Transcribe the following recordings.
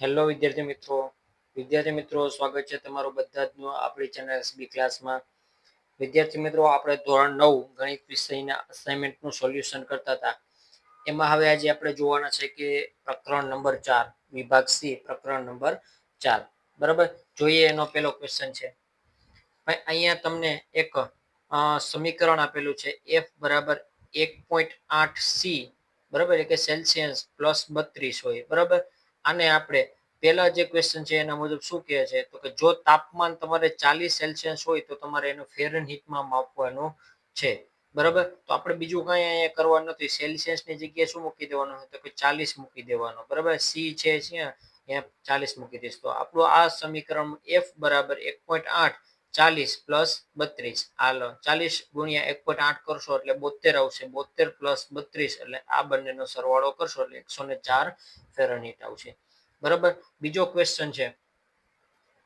Hello વિદ્યાર્થી મિત્રો. વિદ્યાર્થી મિત્રો, સ્વાગત છે તમારું બધા જનું આપણી ચેનલ એસબી ક્લાસમાં વિદ્યાર્થી મિત્રો, આપણે ધોરણ નવ ગણિત વિષયના અસાઇનમેન્ટનું સોલ્યુશન કરતા હતા. એમાં હવે આજે આપણે જોવાના છે કે પ્રકરણ નંબર ચાર, વિભાગ સી, પ્રકરણ નંબર ચાર. બરાબર? જોઈએ એનો પેલો ક્વેશ્ચન છે. ભાઈ, અહીંયા તમને એક સમીકરણ આપેલું છે. એફ બરાબર એક પોઈન્ટ આઠ સી બરાબર? એટલે કે સેલ્સિયસ પ્લસ બત્રીસ હોય. બરાબર? આને આપણે પહેલા જે ક્વેશ્ચન છે એના મુજબ શું કહે છે? તો કે જો તાપમાન તમારે ચાલીસ સેલ્સિયસ હોય તો તમારે એનું ફેરનહીટમાં માપવાનું છે. બરાબર? તો આપણે બીજું કાંઈ અહીંયા કરવાનું નથી. સેલ્સિયસની જગ્યાએ શું મૂકી દેવાનું? તો કે ચાલીસ મૂકી દેવાનું. બરાબર? સી છે અહીંયા ચાલીસ મૂકી દઈશ. તો આપણું આ સમીકરણ એફ બરાબર એક પોઈન્ટ આઠ ચાલીસ પ્લસ બત્રીસ. હાલો ચાલીસ ગુણ્યા એક પોઈન્ટ આઠ કરશો એટલે બોતેર આવશે. બોતેર પ્લસ બત્રીસ એટલે આ બંનેનો સરવાળો કરશો એટલે એકસો ને ચાર ફેરનહીટ આવશે. બરાબર? બીજો ક્વેશ્ચન છે.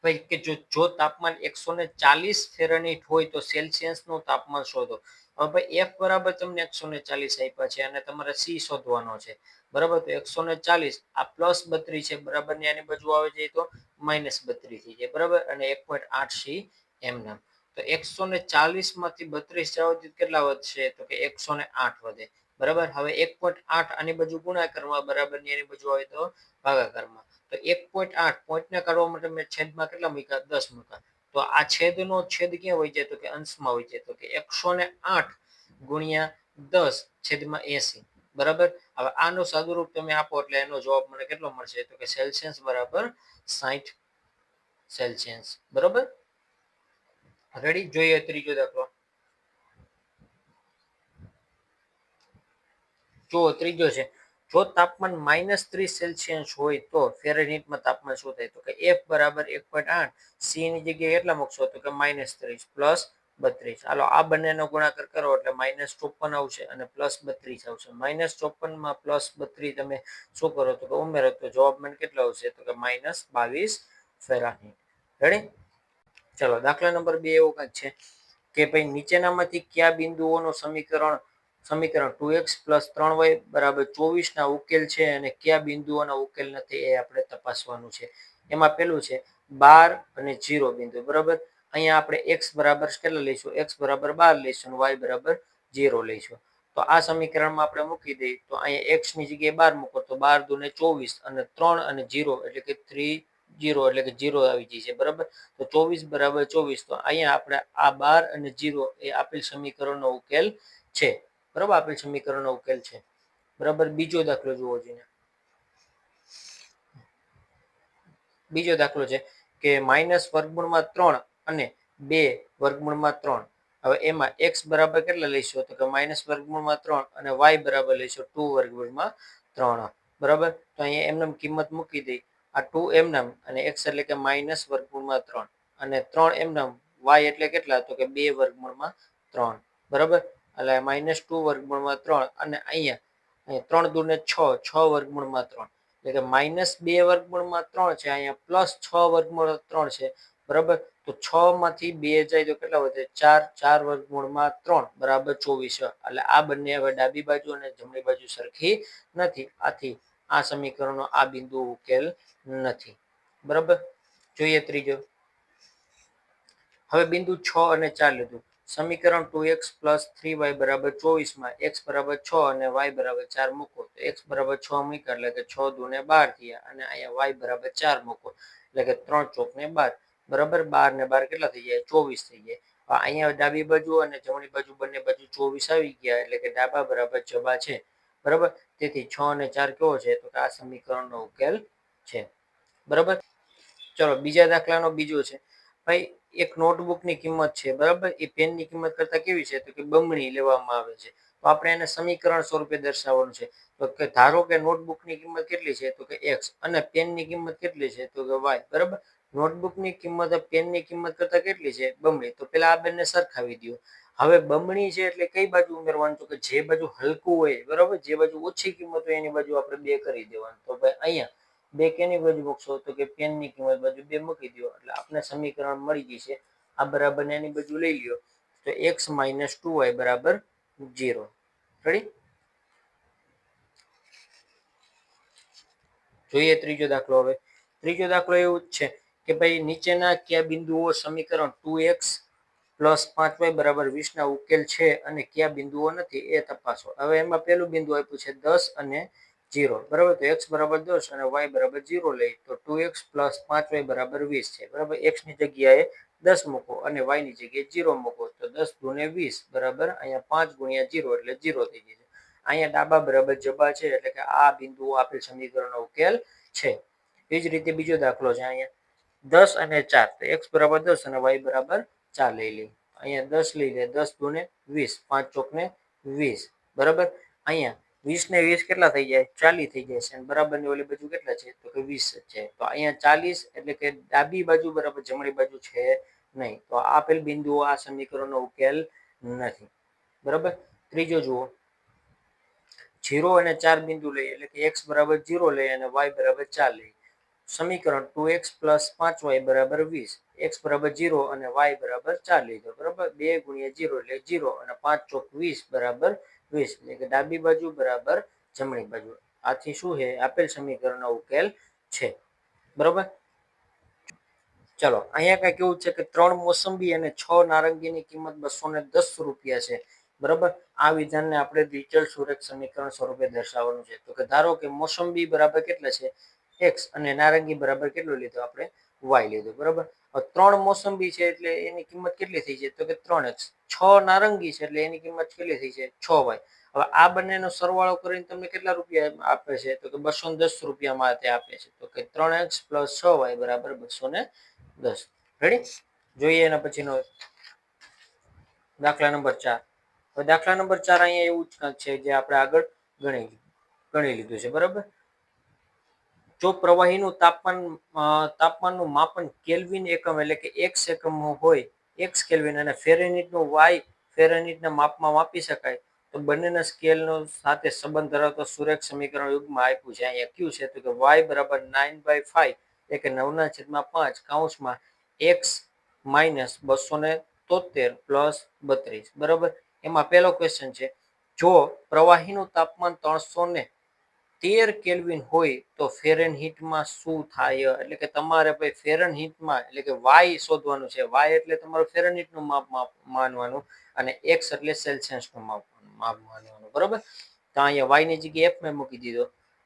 ભાઈ, કે જો જો તાપમાન એકસો ને ચાલીસ ફેરનહીટ હોય તો સેલ્સિયસનું તાપમાન શોધો. હવે ભાઈ એફ બરાબર તમને એકસો ને ચાલીસ આપ્યા છે અને તમારે સી શોધવાનો છે. બરાબર? તો એકસો ને ચાલીસ, આ પ્લસ બત્રીસ છે, બરાબર? ને આની બાજુ આવે છે તો માઇનસ બત્રીસ થઈ જાય. બરાબર? અને એક પોઈન્ટ આઠ સી એમના. તો એકસો ને ચાલીસમાંથી બત્રીસ જાવ તો કેટલા વધશે? તો કે એકસો ને આઠ વધે. બરાબર? હવે એક પોઈન્ટ આઠ આની બાજુ ગુણાકારમાં બરાબરની એની બાજુ આવે તો ભાગાકારમાં. તો એક પોઈન્ટ આઠ પોઈન્ટને કાઢવા માટે મેં છેદમાં કેટલા મૂક્યા? દસ મૂક્યા. તો આ છેદનો છેદ ક્યાં હોય છે? તો કે અંશમાં હોય છે. તો કે એકસો ને આઠ ગુણ્યા દસ છેદમાં એસી. બરાબર? હવે આનો સાદુરૂપ તમે આપો એટલે એનો જવાબ મને કેટલો મળશે? તો કે સેલ્સિયસ બરાબર સાઈઠ સેલ્સિયસ. બરાબર? રેડી? જોઈએ ત્રીજો દાખલો. જો ત્રીજો છે. જો તાપમાન માઇનસ ત્રીસ સેલ્સિયસ હોય તો ફેરનહીટમાં તાપમાન શું થાય? તો કે એફ બરાબર એક પોઈન્ટ આઠ. સી ની જગ્યાએ એટલા મૂકશો તો કે માઇનસ ત્રીસ પ્લસ બત્રીસ. હાલો, આ બંનેનો ગુણાકાર કરો એટલે માઇનસ ચોપન આવશે અને પ્લસ બત્રીસ આવશે. માઇનસ ચોપનમાં પ્લસ બત્રીસ તમે શું કરો? તો કે ઉમેરો. તો જવાબ મને કેટલો આવશે? તો કે માઇનસ બાવીસ ફેરાનહીટ. રેડી ચલો, દાખલા નંબર બે એવો કંઈક છે કે ભાઈ નીચેનામાંથી કયા બિંદુઓનું સમીકરણ સમીકરણ ટુ એક્સ પ્લસ ત્રણ વાય બરાબર ચોવીસના ઉકેલ છે અને કયા બિંદુઓના ઉકેલ નથી એ આપણે તપાસવાનું છે. એમાં પેલું છે બાર અને જીરો બિંદુ, બરાબર? અહીંયા આપણે એક્સ બરાબર કેટલા લઈશું? એક્સ બરાબર બાર લઈશું વાય બરાબર જીરો લઈશું. તો આ સમીકરણમાં આપણે મૂકી દઈએ. તો અહીંયા એક્સની જગ્યાએ બાર મૂકો તો બાર દુને ચોવીસ અને ત્રણ અને જીરો એટલે કે થ્રી જીરો એટલે કે જીરો આવી જાય છે, બરાબર? તો ચોવીસ બરાબર ચોવીસ, તો અહીંયા આપણે આ બાર અને જીરો એ આપેલ સમીકરણનો ઉકેલ છે, બરાબર? આપેલ સમીકરણનો ઉકેલ છે, બરાબર? બીજો દાખલો જોવો જોઈએ બીજો દાખલો છે કે માઇનસ વર્ગમૂળમાં ત્રણ અને બે વર્ગમૂળમાં ત્રણ. હવે એમાં એક્સ બરાબર કેટલા લઈશું? તો કે માઇનસ વર્ગમૂળમાં ત્રણ અને વાય બરાબર લઈશું, ટુ વર્ગમૂળમાં ત્રણ. બરાબર? તો અહીંયા એમને કિંમત મૂકી દઈ. આ ટુ એમનામ અને એક્સ એટલે કે માઇનસ વર્ગમૂળમાં ત્રણ. અને ત્રણ એમનામ વાય એટલે કેટલા? તો કે બે વર્ગમૂળમાં ત્રણ. બરાબર? એટલે માઇનસ ટુ વર્ગમૂળમાં ત્રણ અને અહીંયા ત્રણ દૂને છ છ વર્ગમૂળમાં ત્રણ. એટલે કે માઇનસ બે વર્ગમૂળમાં ત્રણ છે, અહીંયા પ્લસ છ વર્ગમૂળ ત્રણ છે. બરાબર? તો છ માંથી બે જાય તો કેટલા વધે? ચાર ચાર વર્ગમૂળમાં ત્રણ. બરાબર? ચોવીસ. એટલે આ બંને હવે ડાબી બાજુ અને જમણી બાજુ સરખી નથી. આથી આ સમીકરણનો આ બિંદુ ઉકેલ નથી. બરાબર? જોઈએ ત્રીજો. હવે બિંદુ છ અને ચાર લીધું. સમીકરણ two X plus three Y બરાબર ચોવીસમાં એક્સ બરાબર છ અને વાય બરાબર ચાર મૂકો. તો એક્સ બરાબર છ મૂક્યા, એટલે કે છ દુને બાર થયા અને અહીંયા વાય બરાબર ચાર મૂકો. એટલે કે ત્રણ ચોક ને બાર. બરાબર? બાર ને બાર કેટલા થઈ જાય? ચોવીસ થઈ જાય. અહીંયા ડાબી બાજુ અને જમણી બાજુ બંને બાજુ ચોવીસ આવી ગયા, એટલે કે ડાબા બરાબર જબા છે. બરાબર? તેથી છ અને ચાર કેવો છે? તો આ સમીકરણનો ઉકેલ છે. બરાબર? ચલો, બીજા દાખલાનો બીજો છે. ભાઈ, એક નોટબુકની કિંમત છે, બરાબર? એ પેનની કિંમત કરતા કેવી છે? તો કે બમણી લેવામાં આવે છે. તો આપણે એને સમીકરણ સ્વરૂપે દર્શાવવાનું છે. તો કે ધારો કે નોટબુકની કિંમત કેટલી છે? તો કે એક્સ. અને પેનની કિંમત કેટલી છે? તો કે વાય. બરાબર? નોટબુકની કિંમત પેનની કિંમત કરતાં કેટલી છે? બમણી. તો પેલા આ બંને સરખાવી દો હવે બમણી છે એટલે કઈ બાજુ ઉમેરવાનું? તો કે જે બાજુ હલકું હોય, બરાબર? જે બાજુ ઓછી કિંમત હોય, એની બાજુ આપણે બે કરી દેવાનું. તો ભાઈ અહીંયા બે કેની બાજુ મૂકશો? તો કે પેનની કિંમત બાજુ બે મૂકી દો એટલે આપણે સમીકરણ મળી જશે. આ બરાબર એની બાજુ લઈ લ્યો. તો એક્સ માઇનસ ટુ વાય બરાબર જીરો રેડી જોઈએ ત્રીજો દાખલો હવે. ત્રીજો દાખલો એવું જ છે કે ભાઈ નીચેના કયા બિંદુઓ સમીકરણ ટુ એક્સ પ્લસ પાંચ બરાબર વીસના ઉકેલ છે અને કયા બિંદુઓ નથી એ તપાસો. હવે એમાં પહેલું બિંદુ આપ્યું છે દસ અને જીરો બરાબર? તો એક્સ બરાબર દસ અને વાય બરાબર જીરો લઈ. તો ટુ એક્સ પ્લસ પાંચ વાય બરાબર વીસ છે. બરાબર? એક્સની જગ્યાએ દસ મૂકો અને વાયની જગ્યાએ જીરો મૂકો. તો દસ ગુણે વીસ બરાબર? અહીંયા પાંચ ગુણ્યા જીરો એટલે જીરો થઈ જશે અહીંયા ડાબા બરાબર જબા છે એટલે કે આ બિંદુઓ આપેલ સમીકરણનો ઉકેલ છે. એ જ રીતે બીજો દાખલો છે અહીંયા. દસ અને ચાર. એક્સ બરાબર દસ અને વાય બરાબર ચાર લઈ લઈએ અહીંયા દસ લઈ લે, દસ ગુણે વીસ, પાંચ ચોકને વીસ. બરાબર? અહીંયા વીસ ને વીસ કેટલા થઈ જાય? ચાલીસ થઈ જાય છે. અને બરાબરની ઓલી બાજુ કેટલા છે? તો કે વીસ છે. તો અહીંયા ચાલીસ એટલે કે ડાબી બાજુ બરાબર જમણી બાજુ છે નહીં. તો આપેલ બિંદુઓ આ સમીકરણનો ઉકેલ નથી. બરાબર? ત્રીજો જુઓ. જીરો અને ચાર બિંદુ લઈએ એટલે કે એક્સ બરાબર જીરો લઈએ અને વાય બરાબર ચાર લઈએ સમીકરણ ટુ એક્સ પ્લસ પાંચ વાય બરાબર વીસ. એક્સ બરાબર જીરો અને વાય બરાબર ચાર લીધો બરાબર બે ગુણ્યા જીરો એટલે જીરો અને પાંચ ચોક વીસ બરાબર વીસ. એટલે કે ડાબી બાજુ બરાબર જમણી બાજુ. આથી શું છે? આપેલ સમીકરણનો ઉકેલ છે. બરાબર? ચલો, અહીંયા કઈ કેવું છે કે ત્રણ મોસંબી અને છ નારંગીની કિંમત બસો ને દસ રૂપિયા છે. બરાબર? આ વિધાનને આપણે ડિજિટલ સુરેખ સમીકરણ સ્વરૂપે દર્શાવવાનું છે. તો કે ધારો કે મોસંબી બરાબર કેટલા છે? એક્સ અને નારંગી બરાબર કેટલો લીધો આપણે? વાય લીધું, બરાબર? ત્રણ મોસંબી છે એટલે એની કિંમત કેટલી થઈ છે? તો કે ત્રણ એક્સ છ નારંગી છે એટલે એની કિંમત કેટલી થઈ છે? છ વાય હવે આ બંનેનો સરવાળો કરીને તમને કેટલા રૂપિયા આપે છે? તો કે બસો દસ રૂપિયામાં તે આપે છે. તો કે ત્રણ એક્સ પ્લસ છ વાય બરાબર બસો ને દસ. રેડી જોઈએ એના પછીનો દાખલા નંબર ચાર. હવે દાખલા નંબર ચાર અહીંયા એવું જ છે જે આપણે આગળ ગણી ગણી લીધું છે, બરાબર? જો પ્રવાહીનું તાપમાન તાપમાનનું માપન કેલ્વિન એકમ એટલે કે એક્સ એકમ હોય એક્સ કેલ્વિન અને ફેરેનિટનું વાય ફેરેનિટના માપમાં માપી શકાય, તો બંનેના સ્કેલનો સાથે સંબંધ ધરાવતો સુરેખ સમીકરણ યુગમાં આપ્યું છે. અહીંયા કયું છે તો કે વાય બરાબર નાઇન બાય ફાઈવ એટલે કે નવના છેદમાં પાંચ કાઉન્સમાં એક્સ માઇનસ બસો ને તોતેર પ્લસ બત્રીસ. બરાબર? એમાં પહેલો ક્વેશ્ચન છે, જો પ્રવાહીનું તાપમાન ત્રણસો ને તેર કેલ્વિન હોય તો ફેરનહીટમાં શું થાય? એટલે કે તમારે ભાઈ ફેરનહીટમાં, એટલે કે વાય શોધવાનું છે. વાય એટલે તમારું ફેરન હિટનું માપ માનવાનું અને એક્સ એટલે સેલ્સિયસનું માપ માપ માનવાનું. બરાબર? તો અહીંયા વાયની જગ્યાએ એફ મેં મૂકી દીધો.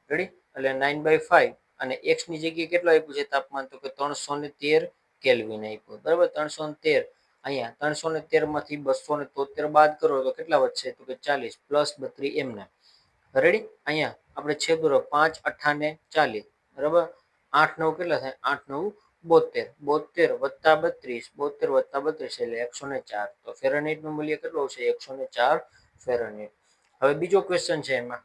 રેડી એટલે નાઇન બાય ફાઈવ અને એક્સની જગ્યાએ કેટલું આપ્યું છે તાપમાન? તો કે ત્રણસો ને તેર કેલ્વિન આપ્યું. બરાબર? ત્રણસો ને તેર. અહીંયા ત્રણસો ને તેરમાંથી બસો ને તોતેર બાદ કરો તો કેટલા વધશે? તો કે ચાલીસ. પ્લસ બત્રીસ એમના. રેડી અહીંયા આપણે છેદુરો પાંચ અઠાને ચાલીસ. બરાબર? આઠ, નવ કેટલા થાય? આઠ, નવ બોતેર બોતેર વત્તા બત્રીસ. બોતેર વત્તા બત્રીસ એટલે એકસો ને ચાર. તો ફેરનહીટનું મૂલ્ય કેટલું છે એકસો ને ચાર ફેરનહીટ. હવે બીજો ક્વેશ્ચન છે એમાં.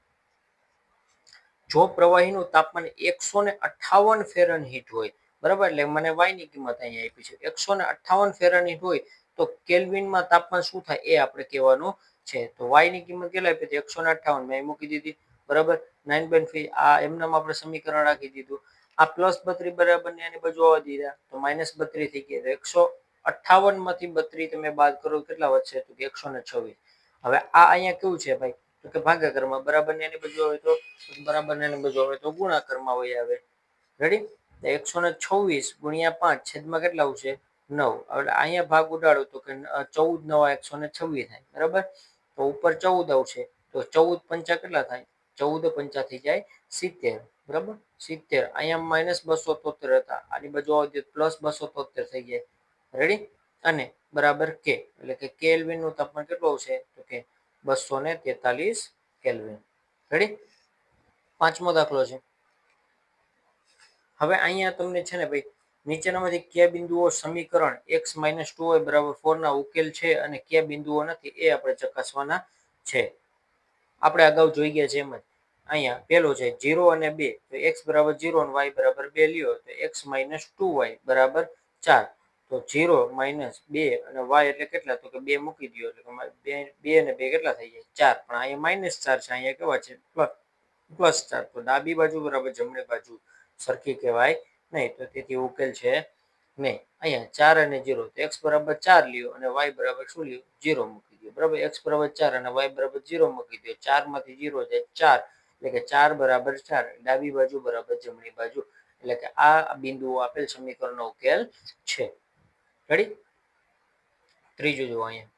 જો પ્રવાહીનું તાપમાન એકસો ને અઠાવન ફેરનહીટ હોય, બરાબર? એટલે મને વાયની કિંમત અહીંયા આપી છે. એકસો ને અઠાવન ફેરનહીટ હોય, તો કેલ્વિનમાં તાપમાન શું થાય એ આપણે કહેવાનું છે. તો વાયની કિંમત કેટલા આપી હતી? એકસો ને અઠાવન. મેં મૂકી દીધી. બરાબર? નાઇન પોઈન્ટ ફી આ એમનામ આપણે સમીકરણ રાખી દીધું. આ પ્લસ બત્રીસ બરાબર ને એની બાજુ આવવા દીધા. તો માઇનસ બત્રીસ થઈ ગયા. એકસો અઠાવનમાંથી બત્રીસ તમે બાદ કરો કેટલા વધશે? તો કે એકસો ને છવ્વીસ. હવે આ અહીંયા કેવું છે ભાઈ? તો કે ભાગાકારમાં બરાબર ને એની બાજુ આવે તો? બરાબર ને એની બાજુ આવે તો ગુણાકારમાં હોય આવે. રેડી એકસો ને છવ્વીસ ગુણ્યા પાંચ છેદમાં કેટલા આવશે? નવ. એટલે અહીંયા ભાગ ઉડાડો તો કે ચૌદ નવા એકસો ને છવ્વીસ થાય. બરાબર? તો ઉપર ચૌદ આવશે. તો ચૌદ પંચા કેટલા થાય? ચૌદ પંચા થઈ જાય સિત્તેર, બરાબર? સિત્તેર. અહીંયા માઇનસ બસો તોતેર હતા. આની બાજુ આવતી પ્લસ બસો તોતેર થઈ જાય. રેડી અને બરાબર કે, એટલે કે કેલ્વિનનું તાપમાન કેટલું આવશે? તો કે બસો ને તેતાલીસ કેલ્વિન રેડી પાંચમો દાખલો છે. હવે અહીંયા તમને છે ને ભાઈ, નીચેનામાંથી કયા બિંદુઓ સમીકરણ એક્સ માઇનસ ટુ હોય, બરાબર? ફોરના ઉકેલ છે અને કયા બિંદુઓ નથી, એ આપણે ચકાસવાના છે. આપણે અગાઉ જોઈ ગયા છે એમ જ. અહીંયા પેલું છે જીરો અને બે. તો એક્સ બરાબર જીરો અને વાય બરાબર બે લ્યો, તો એક્સ માઇનસ ટુ વાય બરાબર ચાર. તો જીરો માઇનસ બે અને વાય એટલે કેટલા? તો કે બે મૂકી દો એટલે બે બે અને બે કેટલા થઈ જાય? ચાર. પણ અહીંયા માઇનસ ચાર છે, અહીંયા કેવા છે? પ્લસ ચાર. તો ડાબી બાજુ બરાબર જમણી બાજુ સરખી કહેવાય નહીં. તો તેથી ઉકેલ છે નહીં. અહીંયા ચાર અને જીરો. તો એક્સ બરાબર ચાર લ્યો અને વાય બરાબર શું લ્યો? જીરો મૂકી દો બરાબર? એક્સ બરાબર ચાર અને વાય બરાબર જીરો મૂકી દો ચારમાંથી જીરો છે ચાર. એટલે કે ચાર બરાબર ચાર, ડાબી બાજુ બરાબર જમણી બાજુ. એટલે કે આ બિંદુઓ આપેલ સમીકરણનો ઉકેલ છે. રેડી ત્રીજું જુઓ અહીંયા.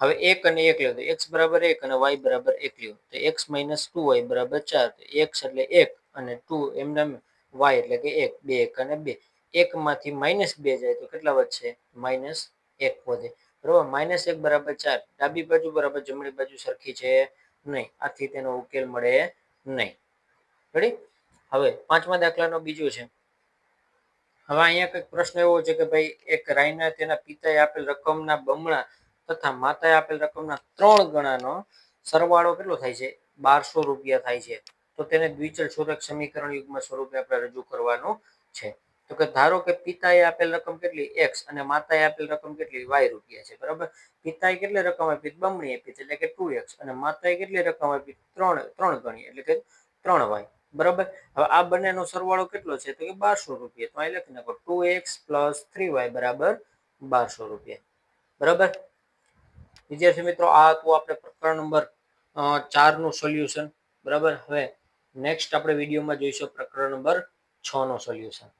હવે એક અને એક લો તો એક્સ બરાબર એક અને વાય બરાબર એક લ્યો. તો એક્સ માઇનસ ટુ વાય બરાબર ચાર એક્સ એટલે એક અને ટુ એમને વાય એટલે કે એક, બે એક અને બે. એકમાંથી માઇનસ બે જાય તો કેટલા વધશે? માઇનસ એક વધે. બરાબર? માઇનસ એક બરાબર ચાર, ડાબી બાજુ બરાબર જમણી બાજુ સરખી છે. નહીં, આથી તેનો ઉકેલ મળે નહીં. રેડી હવે પાંચમા દાખલાનો બીજો છે. હવે અહીંયા કંઈક પ્રશ્ન એવો છે કે ભાઈ એક રાયના તેના પિતાએ આપેલ રકમના બમણા તથા માતાએ આપેલ રકમના ત્રણ ગણાનો સરવાળો કેટલો થાય છે? બારસો રૂપિયા થાય છે. તો તેને દ્વિચલ શોધક સમીકરણ યુગમાં સ્વરૂપે આપણે રજૂ કરવાનું છે. તો કે ધારો કે પિતાએ આપેલ રકમ કેટલી? એક્સ અને માતાએ આપેલ રકમ કેટલી? વાય રૂપિયા છે, બરાબર? પિતાએ કેટલી રકમ આપી? બમણી આપી એટલે કે ટુ એક્સ અને માતાએ કેટલી રકમ આપી? ત્રણ ત્રણ ગણી, એટલે કે ત્રણ વાય બરાબર? હવે આ બંનેનો સરવાળો કેટલો છે? તો કે બારસો રૂપિયા. તો અહીં લખી નાખો two X plus three Y બરાબર બારસો રૂપિયા. બરાબર? વિદ્યાર્થી મિત્રો, આ હતું આપણે પ્રકરણ નંબર ચારનું સોલ્યુશન બરાબર? હવે નેક્સ્ટ આપણે વિડીયોમાં જોઈશું પ્રકરણ નંબર છ નું સોલ્યુશન